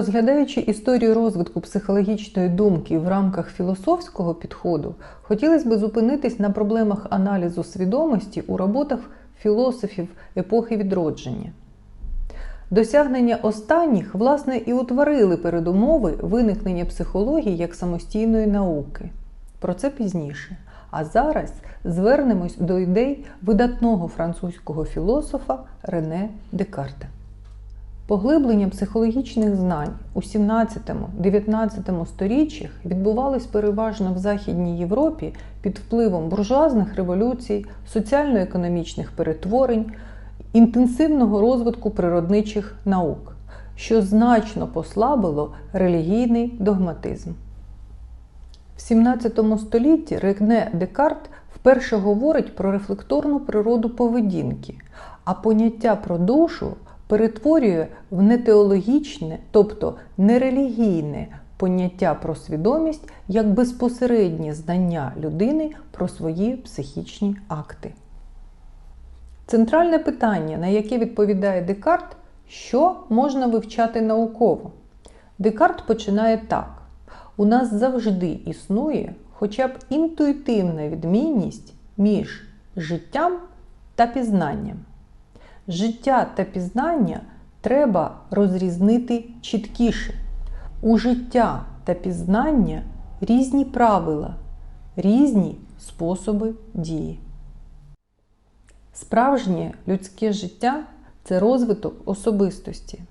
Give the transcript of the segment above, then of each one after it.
Розглядаючи історію розвитку психологічної думки в рамках філософського підходу, хотілося б зупинитись на проблемах аналізу свідомості у роботах філософів епохи відродження. Досягнення останніх, власне, і утворили передумови виникнення психології як самостійної науки. Про це пізніше. А зараз звернемось до ідей видатного французького філософа Рене Декарта. Поглиблення психологічних знань у 17-19 сторіччях відбувалось переважно в Західній Європі під впливом буржуазних революцій, соціально-економічних перетворень, інтенсивного розвитку природничих наук, що значно послабило релігійний догматизм. В 17 столітті Рене Декарт вперше говорить про рефлекторну природу поведінки, а поняття про душу перетворює в нетеологічне, тобто нерелігійне поняття про свідомість як безпосереднє знання людини про свої психічні акти. Центральне питання, на яке відповідає Декарт, що можна вивчати науково? Декарт починає так: у нас завжди існує хоча б інтуїтивна відмінність між життям та пізнанням. Життя та пізнання треба розрізнити чіткіше. У життя та пізнання різні правила, різні способи дії. Справжнє людське життя це розвиток особистості.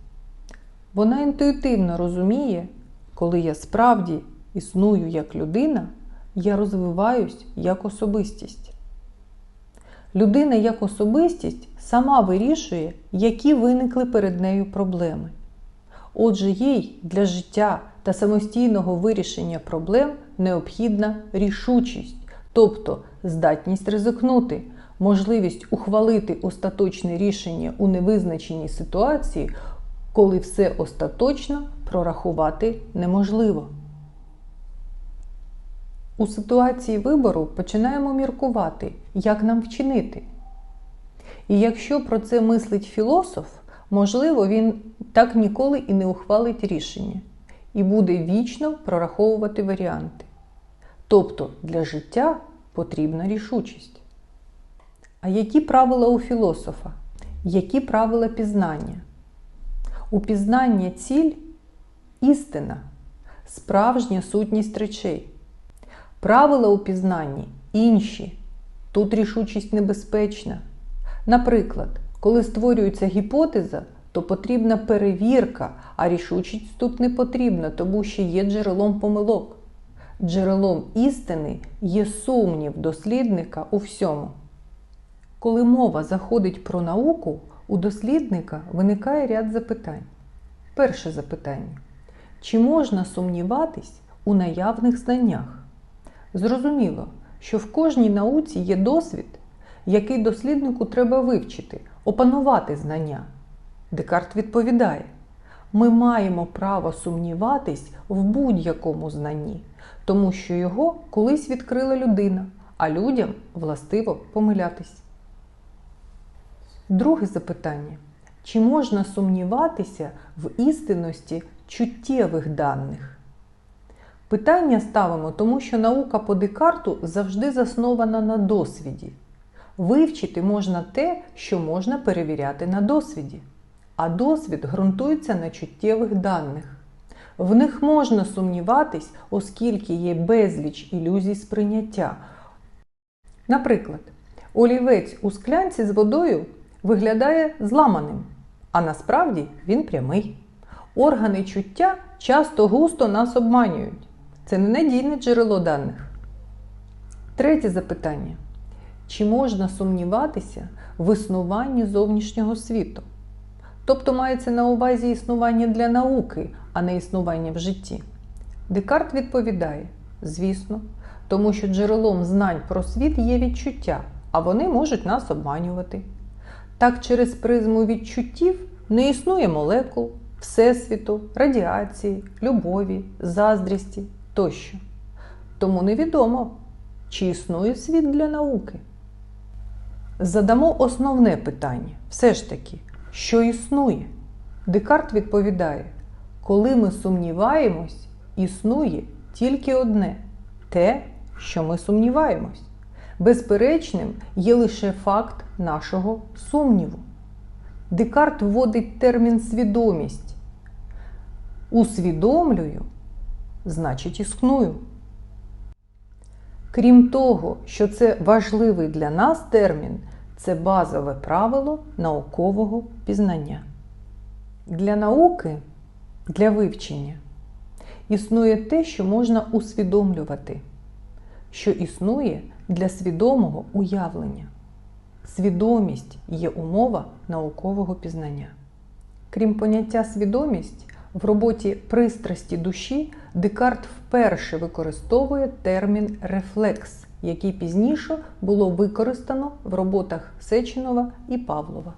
Вона інтуїтивно розуміє, коли я справді існую як людина, я розвиваюсь як особистість. Людина як особистість сама вирішує, які виникли перед нею проблеми. Отже, їй для життя та самостійного вирішення проблем необхідна рішучість, тобто здатність ризикнути, можливість ухвалити остаточне рішення у невизначеній ситуації, коли все остаточно прорахувати неможливо. У ситуації вибору починаємо міркувати, як нам вчинити. І якщо про це мислить філософ, можливо, він так ніколи і не ухвалить рішення і буде вічно прораховувати варіанти. Тобто для життя потрібна рішучість. А які правила у філософа? Які правила пізнання? У пізнання ціль істина, справжня сутність речей. Правила у пізнанні інші. Тут рішучість небезпечна. Наприклад, коли створюється гіпотеза, то потрібна перевірка, а рішучість тут не потрібна, тому що є джерелом помилок. Джерелом істини є сумнів дослідника у всьому. Коли мова заходить про науку, у дослідника виникає ряд запитань. Перше запитання: чи можна сумніватись у наявних знаннях? Зрозуміло, що в кожній науці є досвід, який досліднику треба вивчити, опанувати знання. Декарт відповідає: ми маємо право сумніватись в будь-якому знанні, тому що його колись відкрила людина, а людям властиво помилятись. Друге запитання: чи можна сумніватися в істинності чуттєвих даних? Питання ставимо, тому що наука по Декарту завжди заснована на досвіді. Вивчити можна те, що можна перевіряти на досвіді. А досвід ґрунтується на чуттєвих даних. В них можна сумніватись, оскільки є безліч ілюзій сприйняття. Наприклад, олівець у склянці з водою виглядає зламаним, а насправді він прямий. Органи чуття часто густо нас обманюють. Це ненадійне джерело даних. Третє запитання. Чи можна сумніватися в існуванні зовнішнього світу? Тобто мається на увазі існування для науки, а не існування в житті. Декарт відповідає: звісно, тому що джерелом знань про світ є відчуття, а вони можуть нас обманювати. Так, через призму відчуттів не існує молекул, всесвіту, радіації, любові, заздрісті тощо. Тому невідомо, чи існує світ для науки. Задамо основне питання: все ж таки, що існує? Декарт відповідає: коли ми сумніваємось, існує тільки одне те, що ми сумніваємось. Безперечним є лише факт нашого сумніву. Декарт вводить термін свідомість. Усвідомлюю, значить іскную. Крім того, що це важливий для нас термін, це базове правило наукового пізнання. Для науки, для вивчення існує те, що можна усвідомлювати, що існує для свідомого уявлення. Свідомість є умова наукового пізнання. Крім поняття свідомість, в роботі пристрасті душі Декарт вперше використовує термін рефлекс, який пізніше було використано в роботах Сеченова і Павлова.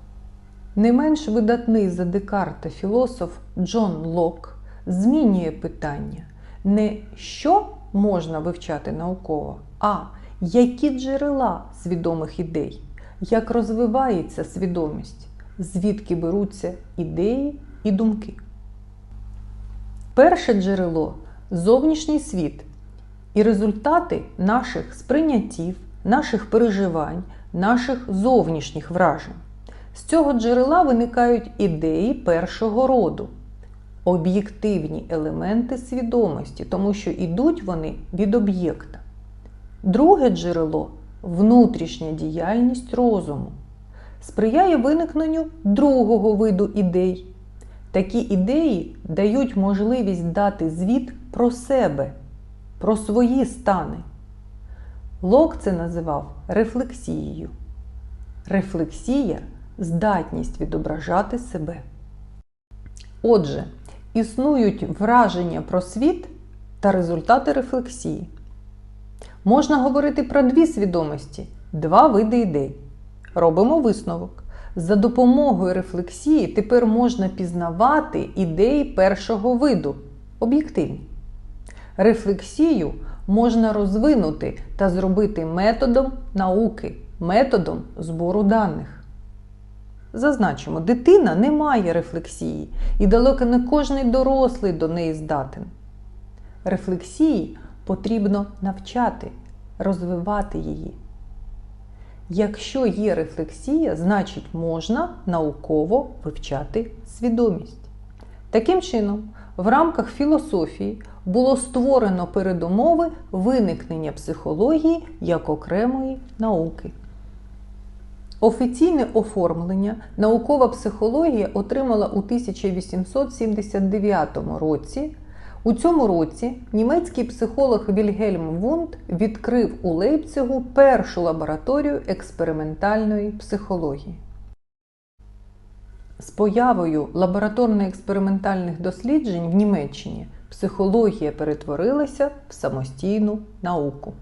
Не менш видатний за Декарта філософ Джон Лок змінює питання не що можна вивчати науково, а які джерела свідомих ідей, як розвивається свідомість, звідки беруться ідеї і думки. Перше джерело зовнішній світ і результати наших сприйняттів, наших переживань, наших зовнішніх вражень. З цього джерела виникають ідеї першого роду, об'єктивні елементи свідомості, тому що йдуть вони від об'єкта. Друге джерело внутрішня діяльність розуму, сприяє виникненню другого виду ідей. Такі ідеї дають можливість дати звіт про себе, про свої стани. Лок це називав рефлексією. Рефлексія здатність відображати себе. Отже, існують враження про світ та результати рефлексії. Можна говорити про дві свідомості, два види ідей. Робимо висновок. За допомогою рефлексії тепер можна пізнавати ідеї першого виду об'єктивні. Рефлексію можна розвинути та зробити методом науки, методом збору даних. Зазначимо, дитина не має рефлексії і далеко не кожний дорослий до неї здатен. Рефлексії потрібно навчати, розвивати її. Якщо є рефлексія, значить можна науково вивчати свідомість. Таким чином, в рамках філософії було створено передумови виникнення психології як окремої науки. Офіційне оформлення наукова психологія отримала у 1879 році. У цьому році німецький психолог Вільгельм Вунд відкрив у Лейпцигу першу лабораторію експериментальної психології. З появою лабораторно-експериментальних досліджень в Німеччині психологія перетворилася в самостійну науку.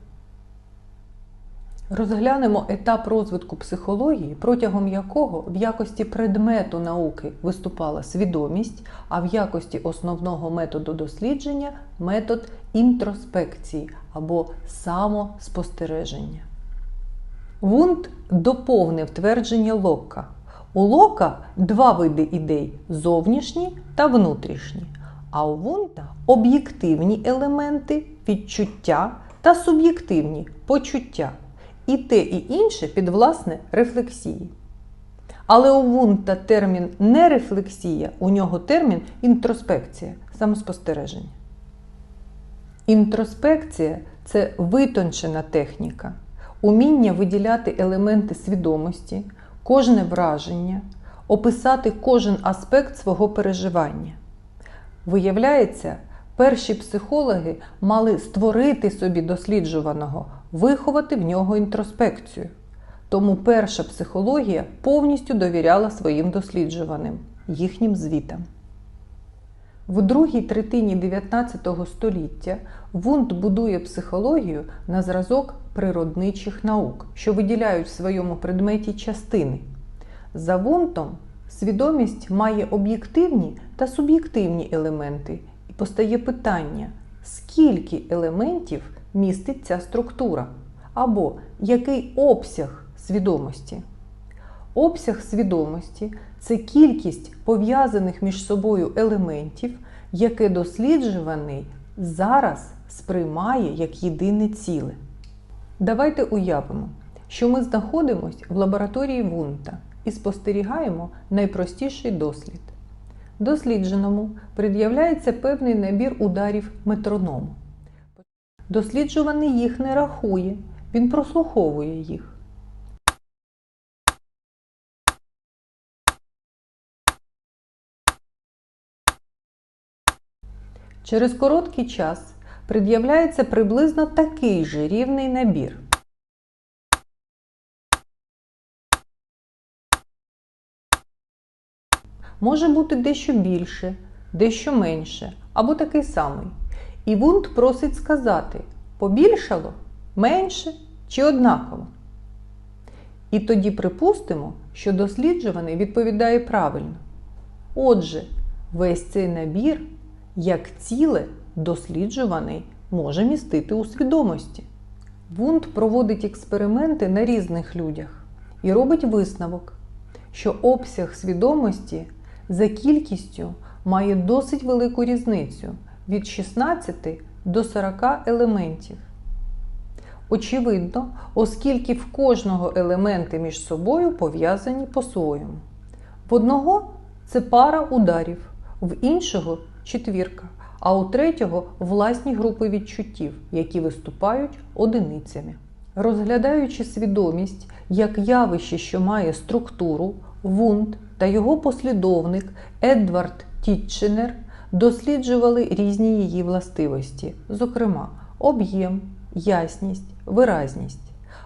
Розглянемо етап розвитку психології, протягом якого в якості предмету науки виступала свідомість, а в якості основного методу дослідження метод інтроспекції або самоспостереження. Вунд доповнив твердження Лока. У Лока два види ідей зовнішні та внутрішні, а у Вунта об'єктивні елементи відчуття та суб'єктивні почуття і те, і інше під власне рефлексії. Але у Вунта термін не рефлексія, у нього термін інтроспекція, самоспостереження. Інтроспекція це витончена техніка, уміння виділяти елементи свідомості, кожне враження, описати кожен аспект свого переживання. Виявляється, перші психологи мали створити собі досліджуваного, виховати в нього інтроспекцію. Тому перша психологія повністю довіряла своїм досліджуваним, їхнім звітам. В другій третині 19 століття Вунд будує психологію на зразок природничих наук, що виділяють в своєму предметі частини. За Вунтом свідомість має об'єктивні та суб'єктивні елементи, і постає питання, скільки елементів містить ця структура, або який обсяг свідомості. Обсяг свідомості це кількість пов'язаних між собою елементів, яке досліджуваний зараз сприймає як єдине ціле. Давайте уявимо, що ми знаходимося в лабораторії Вунта і спостерігаємо найпростіший дослід. Дослідженому пред'являється певний набір ударів метроному. Досліджуваний їх не рахує, він прослуховує їх. Через короткий час пред'являється приблизно такий же рівний набір. Може бути дещо більше, дещо менше або такий самий. І Вунт просить сказати, побільшало, менше чи однаково. І тоді припустимо, що досліджуваний відповідає правильно. Отже, весь цей набір, як ціле, досліджуваний може містити у свідомості. Вунт проводить експерименти на різних людях і робить висновок, що обсяг свідомості за кількістю має досить велику різницю від 16 до 40 елементів. Очевидно, оскільки в кожного елементи між собою пов'язані по-своєму. В одного це пара ударів, в іншого четвірка, а у третього власні групи відчуттів, які виступають одиницями. Розглядаючи свідомість як явище, що має структуру, Вунд та його послідовник Едвард Тітченер досліджували різні її властивості, зокрема, об'єм, ясність, виразність.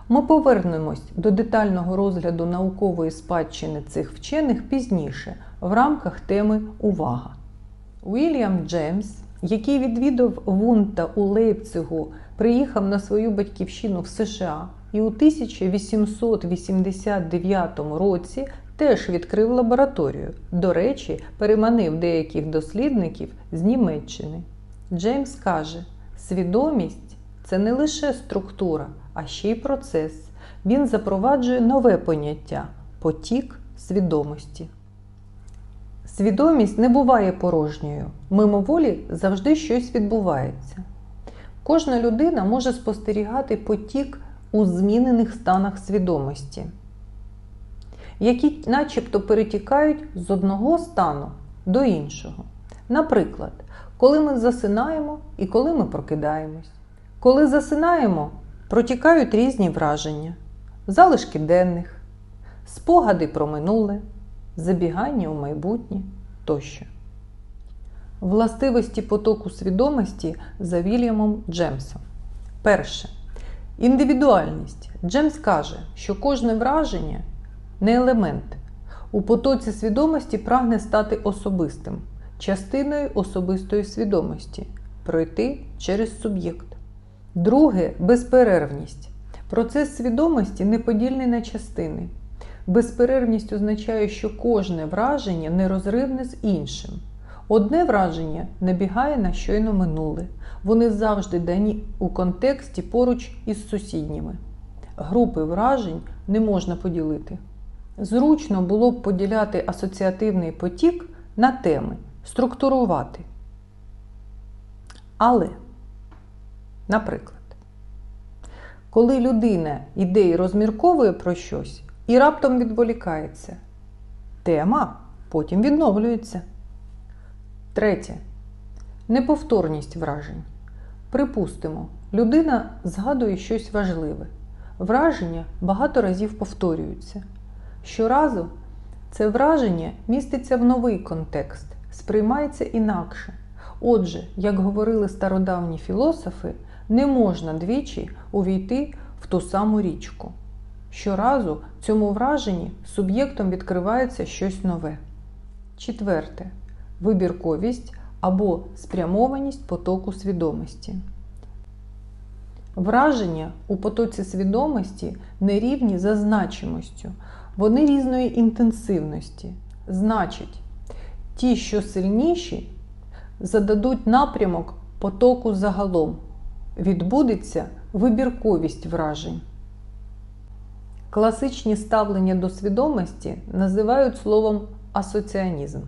Ми повернемось до детального розгляду наукової спадщини цих вчених пізніше в рамках теми Увага. Уільям Джеймс, який відвідав Вунта у Лейпцигу, приїхав на свою батьківщину в США і у 1889 році теж відкрив лабораторію. До речі, переманив деяких дослідників з Німеччини. Джеймс каже: свідомість це не лише структура, а ще й процес. Він запроваджує нове поняття потік свідомості. Свідомість не буває порожньою. Мимоволі завжди щось відбувається. Кожна людина може спостерігати потік у змінених станах свідомості, які начебто перетікають з одного стану до іншого. Наприклад, коли ми засинаємо і коли ми прокидаємось. Коли засинаємо, протікають різні враження, залишки денних, спогади про минуле, забігання у майбутнє тощо. Властивості потоку свідомості за Вільямом Джемсом. Перше. Індивідуальність. Джемс каже, що кожне враження не елемент. У потоці свідомості прагне стати особистим, частиною особистої свідомості, пройти через суб'єкт. Друге безперервність. Процес свідомості неподільний на частини. Безперервність означає, що кожне враження нерозривне з іншим. Одне враження набігає на щойно минуле. Вони завжди дані у контексті поруч із сусідніми. Групи вражень не можна поділити. Зручно було б поділяти асоціативний потік на теми, структурувати. Але, наприклад, коли людина йде і розмірковує про щось і раптом відволікається, тема потім відновлюється. Третє. Неповторність вражень. Припустимо, людина згадує щось важливе. Враження багато разів повторюються. Щоразу це враження міститься в новий контекст, сприймається інакше. Отже, як говорили стародавні філософи, не можна двічі увійти в ту саму річку. Щоразу в цьому враженні суб'єктом відкривається щось нове. Четверте вибірковість або спрямованість потоку свідомості. Враження у потоці свідомості не рівні за значимостю, вони різної інтенсивності. Значить, ті, що сильніші, зададуть напрямок потоку загалом. Відбудеться вибірковість вражень. Класичні ставлення до свідомості називають словом асоціанізм.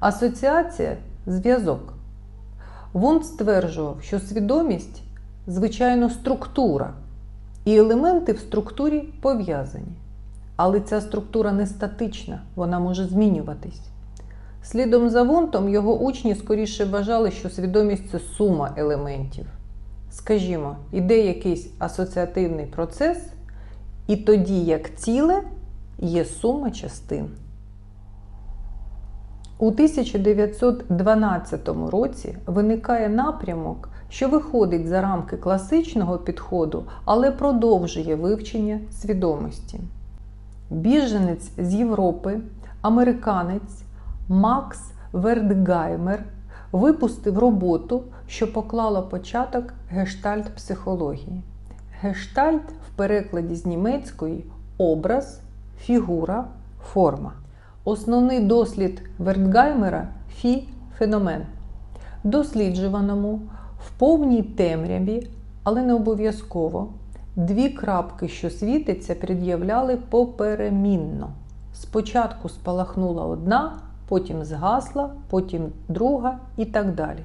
Асоціація зв'язок. Вунд стверджував, що свідомість звичайно структура, і елементи в структурі пов'язані. Але ця структура не статична, вона може змінюватись. Слідом за Вунтом його учні скоріше вважали, що свідомість це сума елементів. Скажімо, іде якийсь асоціативний процес, і тоді, як ціле, є сума частин. У 1912 році виникає напрямок, що виходить за рамки класичного підходу, але продовжує вивчення свідомості. Біженець з Європи, американець Макс Вердгаймер випустив роботу, що поклала початок гештальт-психології. Гештальт в перекладі з німецької образ, фігура, форма. Основний дослід Вертгаймера фі феномен. Досліджуваному в повній темряві, але не обов'язково, дві крапки, що світиться, пред'являли поперемінно. Спочатку спалахнула одна, потім згасла, потім друга і так далі.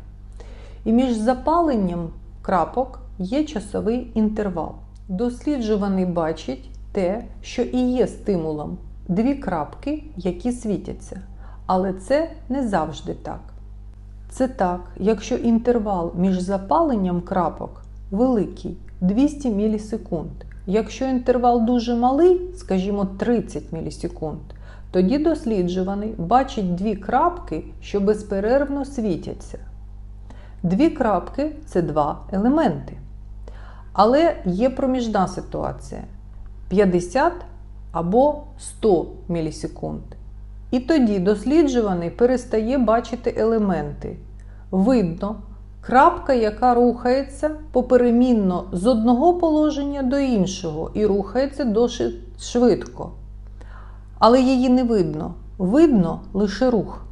І між запаленням крапок є часовий інтервал. Досліджуваний бачить те, що і є стимулом дві крапки, які світяться. Але це не завжди так. Це так, якщо інтервал між запаленням крапок великий 200 мілісекунд. Якщо інтервал дуже малий, скажімо 30 мілісекунд, тоді досліджуваний бачить дві крапки, що безперервно світяться. Дві крапки це два елементи. Але є проміжна ситуація 50 або 100 мілісекунд. І тоді досліджуваний перестає бачити елементи. Видно, крапка, яка рухається поперемінно з одного положення до іншого і рухається досить швидко. Але її не видно. Видно лише рух.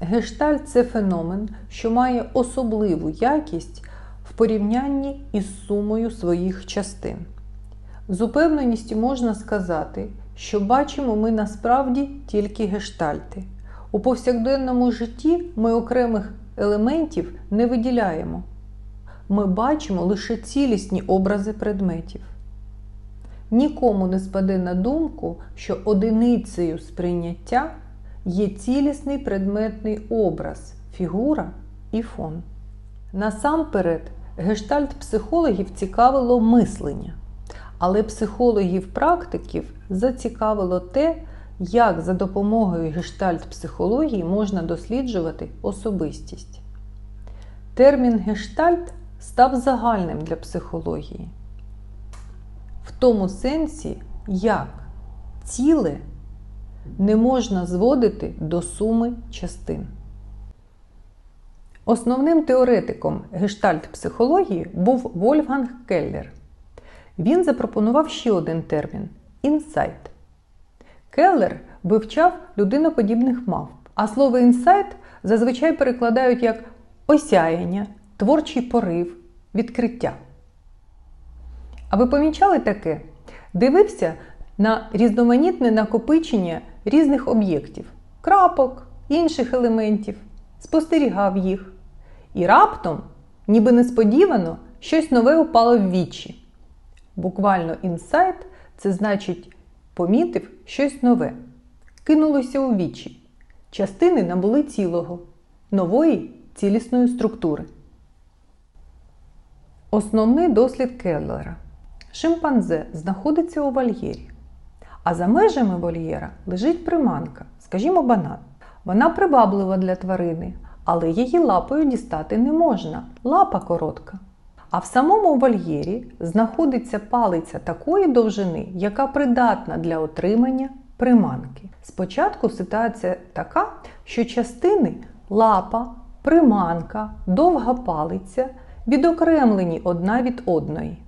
Гештальт це феномен, що має особливу якість в порівнянні із сумою своїх частин. З упевненістю можна сказати, що бачимо ми насправді тільки гештальти. У повсякденному житті ми окремих елементів не виділяємо. Ми бачимо лише цілісні образи предметів. Нікому не спаде на думку, що одиницею сприйняття є цілісний предметний образ, фігура і фон. Насамперед, гештальт-психологів цікавило мислення. Але психологів-практиків зацікавило те, як за допомогою гештальт-психології можна досліджувати особистість. Термін гештальт став загальним для психології. В тому сенсі, як ціле не можна зводити до суми частин. Основним теоретиком гештальт-психології був Вольфганг Келлер. Він запропонував ще один термін інсайт. Келлер вивчав людиноподібних мавп, а слово інсайт зазвичай перекладають як осяяння, творчий порив, відкриття. А ви помічали таке? Дивився на різноманітне накопичення різних об'єктів, крапок, інших елементів, спостерігав їх. І раптом, ніби несподівано, щось нове упало в вічі. Буквально інсайт це значить помітив щось нове, кинулося у вічі. Частини набули цілого, нової цілісної структури. Основний дослід Келлера. Шимпанзе знаходиться у вольєрі. А за межами вольєра лежить приманка, скажімо, банан. Вона приваблива для тварини, але її лапою дістати не можна. Лапа коротка. А в самому вольєрі знаходиться палиця такої довжини, яка придатна для отримання приманки. Спочатку ситуація така, що частини лапа, приманка, довга палиця відокремлені одна від одної.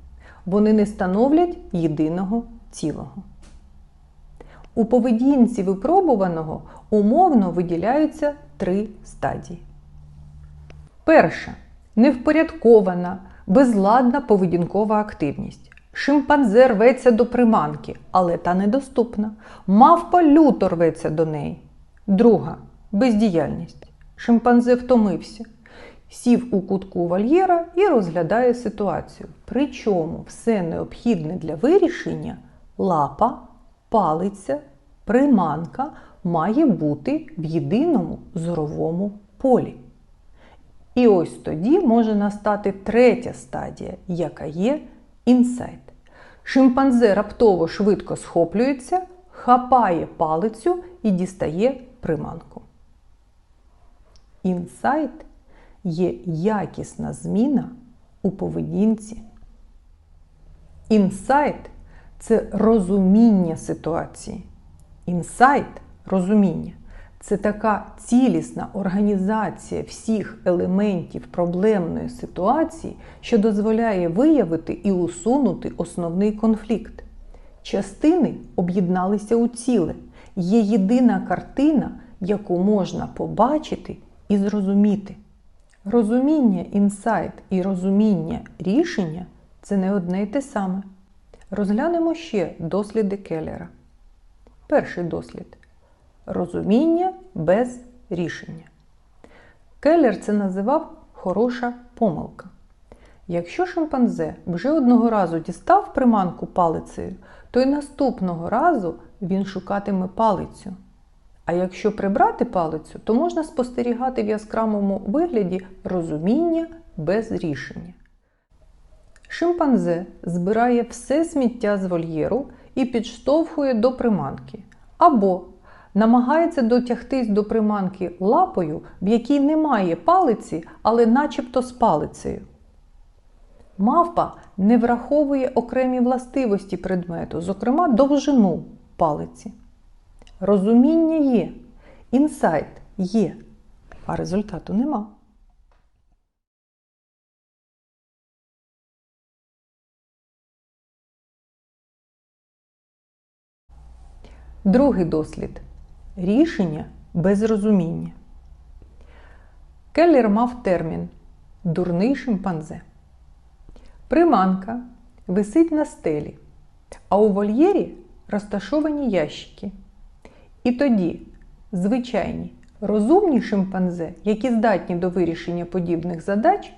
Вони не становлять єдиного цілого. У поведінці випробуваного умовно виділяються три стадії. Перша невпорядкована, безладна поведінкова активність. Шимпанзе рветься до приманки, але та недоступна. Мавпа люто рветься до неї. Друга бездіяльність. Шимпанзе втомився, сів у кутку вольєра і розглядає ситуацію. Причому все необхідне для вирішення лапа, палиця, приманка має бути в єдиному зоровому полі. І ось тоді може настати третя стадія, яка є інсайт. Шимпанзе раптово швидко схоплюється, хапає палицю і дістає приманку. Інсайт є якісна зміна у поведінці. Інсайт це розуміння ситуації. Інсайт розуміння це така цілісна організація всіх елементів проблемної ситуації, що дозволяє виявити і усунути основний конфлікт. Частини об'єдналися у ціле. Є єдина картина, яку можна побачити і зрозуміти. Розуміння інсайт і розуміння рішення це не одне й те саме. Розглянемо ще досліди Келлера. Перший дослід розуміння без рішення. Келлер це називав хороша помилка. Якщо шимпанзе вже одного разу дістав приманку палицею, то й наступного разу він шукатиме палицю. А якщо прибрати палицю, то можна спостерігати в яскравому вигляді розуміння без рішення. Шимпанзе збирає все сміття з вольєру і підштовхує до приманки. Або намагається дотягтись до приманки лапою, в якій немає палиці, але начебто з палицею. Мавпа не враховує окремі властивості предмету, зокрема довжину палиці. Розуміння є, інсайт є, а результату нема. Другий дослід рішення без розуміння. Келлер мав термін дурний шимпанзе. Приманка висить на стелі, а у вольєрі розташовані ящики. І тоді звичайні розумні шимпанзе, які здатні до вирішення подібних задач,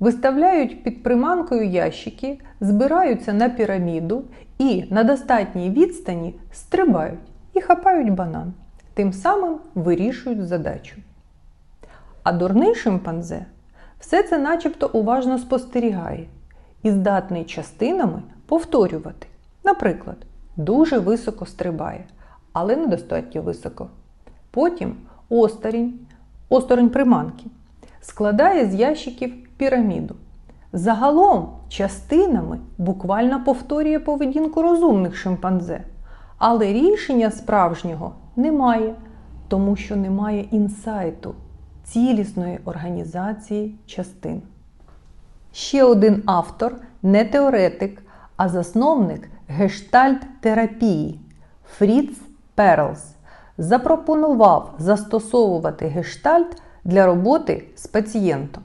виставляють під приманкою ящики, збираються на піраміду і на достатній відстані стрибають і хапають банан, тим самим вирішують задачу. А дурний шимпанзе все це начебто уважно спостерігає і здатний частинами повторювати. Наприклад, дуже високо стрибає, але недостатньо високо. Потім осторонь, осторонь приманки складає з ящиків піраміду. Загалом частинами буквально повторює поведінку розумних шимпанзе. Але рішення справжнього немає, тому що немає інсайту, цілісної організації частин. Ще один автор не теоретик, а засновник гештальт-терапії Фріц Перлс запропонував застосовувати гештальт для роботи з пацієнтом.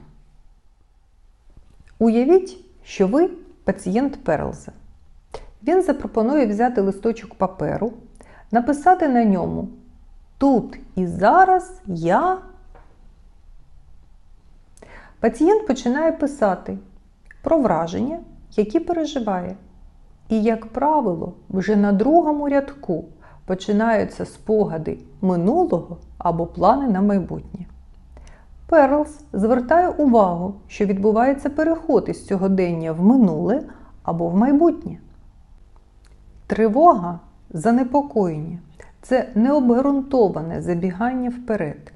Уявіть, що ви пацієнт Перлза. Він запропонує взяти листочок паперу, написати на ньому Тут і зараз я. Пацієнт починає писати про враження, які переживає. І, як правило, вже на другому рядку починаються спогади минулого або плани на майбутнє. Перлс звертає увагу, що відбувається переход із сьогодення в минуле або в майбутнє. Тривога, занепокоєння це необґрунтоване забігання вперед,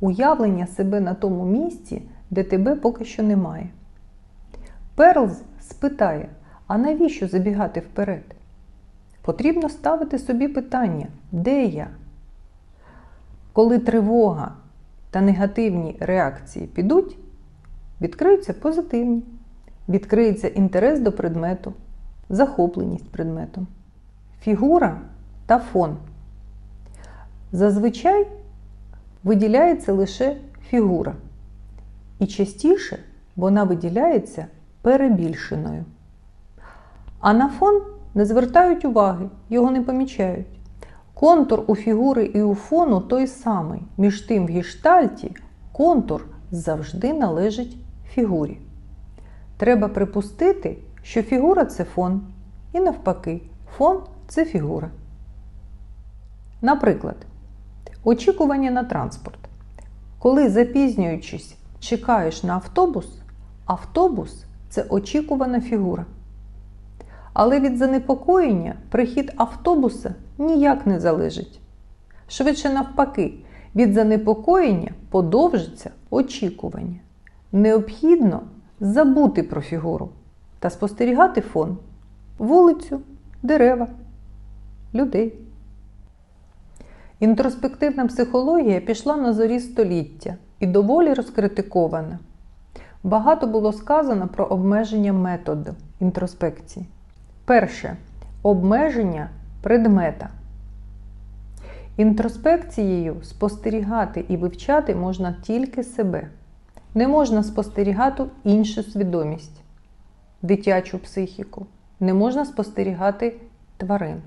уявлення себе на тому місці, де тебе поки що немає. Перлз спитає, а навіщо забігати вперед? Потрібно ставити собі питання, де я? Коли тривога та негативні реакції підуть, відкриються позитивні, відкриється інтерес до предмету, захопленість предметом, фігура та фон. Зазвичай виділяється лише фігура. І частіше вона виділяється перебільшеною. А на фон не звертають уваги, його не помічають. Контур у фігури і у фону той самий. Між тим в гештальті контур завжди належить фігурі. Треба припустити, що фігура це фон, і навпаки, фон це фігура. Наприклад, очікування на транспорт. Коли запізнюючись, чекаєш на автобус, автобус це очікувана фігура. Але від занепокоєння прихід автобуса ніяк не залежить. Швидше навпаки, від занепокоєння подовжиться очікування. Необхідно забути про фігуру та спостерігати фон, вулицю, дерева, людей. Інтроспективна психологія пішла на зорі століття і доволі розкритикована. Багато було сказано про обмеження методу інтроспекції. Перше обмеження предмета. Інтроспекцією спостерігати і вивчати можна тільки себе. Не можна спостерігати іншу свідомість, дитячу психіку. Не можна спостерігати тварин.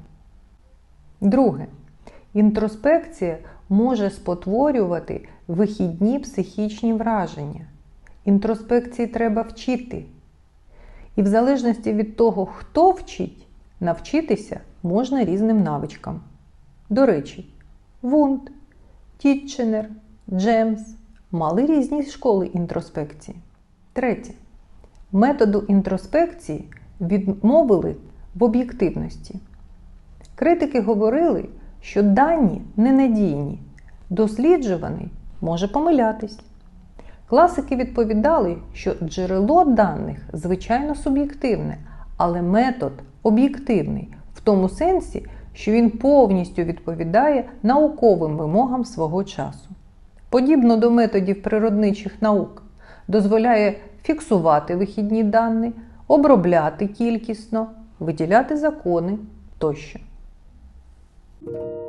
Друге. Інтроспекція може спотворювати вихідні психічні враження. Інтроспекції треба вчити. І в залежності від того, хто вчить, навчитися можна різним навичкам. До речі, Вунд, Тітченер, Джемс мали різні школи інтроспекції. Третє. Методу інтроспекції відмовили в об'єктивності. Критики говорили, що дані ненадійні, досліджуваний може помилятись. Класики відповідали, що джерело даних звичайно суб'єктивне, але метод об'єктивний в тому сенсі, що він повністю відповідає науковим вимогам свого часу. Подібно до методів природничих наук, дозволяє фіксувати вихідні дані, обробляти кількісно, виділяти закони тощо. you